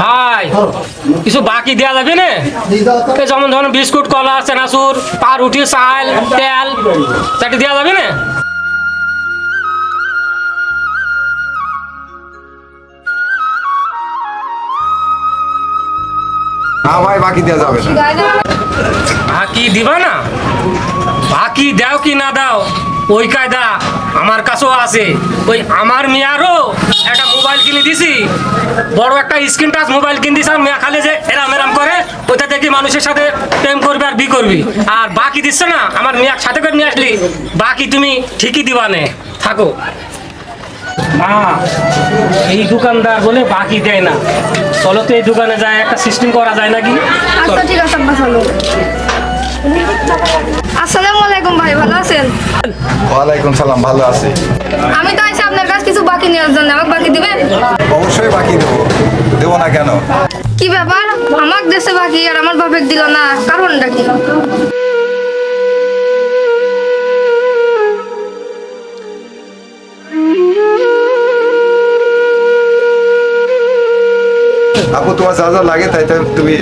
ভাই কিছু বাকি দেওয়া যাবে না? যেমন ধরুন বিস্কুট কলা চানাচুর পাউরুটি চাল তেল চাটি দেওয়া যাবে না? না ভাই বাকি দেওয়া যাবে না। বাকি দিবা না? বাকি দাও কি না দাও? ওই কায়দা আমার কাছেও আছে। ওই আমার মেয়ারও একটা বড় একটা স্ক্রিন টাচ মোবাইল কিনে দিছি আর মেয়া খালে যে এরাম এরাম করে ওইটা দেখি মানুষের সাথে প্রেম করবি আর বি করবি। আর বাকি দিচ্ছে না আমার মেয়ার সাথে করে নিয়ে আসলি বাকি তুমি ঠিকই দিবা নে। থাকো। না এই দোকানদার বলে বাকি দেয় না। চলো তো এই দোকানে যায় একটা সিস্টেম করা যায় নাকি? আচ্ছা ঠিক আছে চলো। ওয়ালাইকুম সালাম ভালো আছি। আমি তো আইসি আপনার কাছে কিছু বাকি নেওয়ার জন্য আমাকে বাকি দিবেন? অবশ্যই বাকি দেবো। দেবো না কেন? কি ব্যাপার? আমার দেশে বাকি আর আমার বাপের দিল না কারণটা কি? আপু তোমার যা যা লাগে তাই তাই তুমি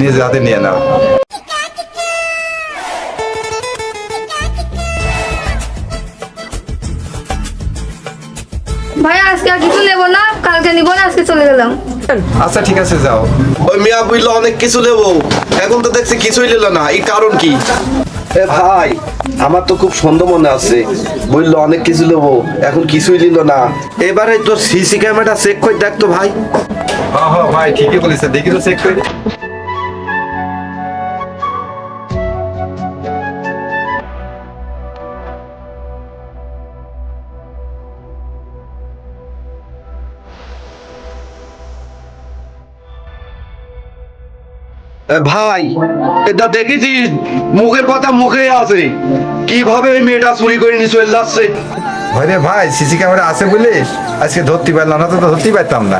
নিজে হাতে নিয়ে নাও। ভাই আজকে আর কিছু নেব না কালকে নিবো না আজকে চলে গেলাম। আচ্ছা ঠিক আছে যাও। ওই মিয়া বুঝলো অনেক কিছু নেব। এখন তো দেখছি কিছুই নিল না। এই কারণ কি? এ ভাই আমার তো খুব সন্দেহ মনে আছে। বলল অনেক কিছু নেব এখন কিছুই নিল না। এবারে তোর সিসি ক্যামেরা চেক করে দেখ তো ভাই। হ্যাঁ হ্যাঁ ভাই ঠিকই বলেছে। দেখি তো চেক করে। ভাই এটা দেখেছিস? মুখের কথা মুখে আছে। কীভাবে ওই মেয়েটা চুরি করে নিয়ে চলে যাচ্ছে? ভাই রে ভাই সিসি ক্যামেরা আছে বলে আজকে ধরতে পারলাম না তো ধরতেই পারতাম না।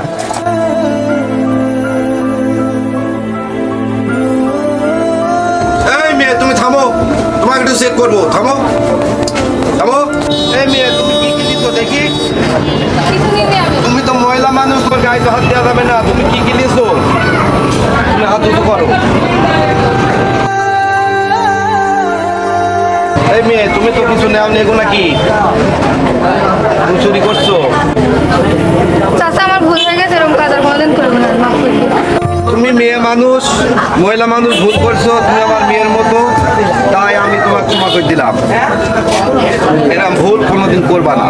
এই মেয়ে তুমি থামো। তোমাকে একটু চেক করব। থামো। থামো। এই মেয়ে তুমি কি কিনেছো দেখি? তুমি তো মহিলা মানুষ গায়ে তো হাত দেওয়া যাবে না। তুমি কি কিনেছো হাত উঁচু করো। এই মেয়ে তুমি তো কিছু নেও নেগো নাকি? চুরি করছ। চাচা আমার ভুল হয়ে গেছে এরকম কাজ আর কোনোদিন করব না মাফ করে তুমি মেয়ে মানুষ মহিলা মানুষ ভুল করছ তুমি আমার মেয়ের মতো তাই আমি তোমাকে ক্ষমা করে দিলাম। এরকম ভুল কোনোদিন করবা না।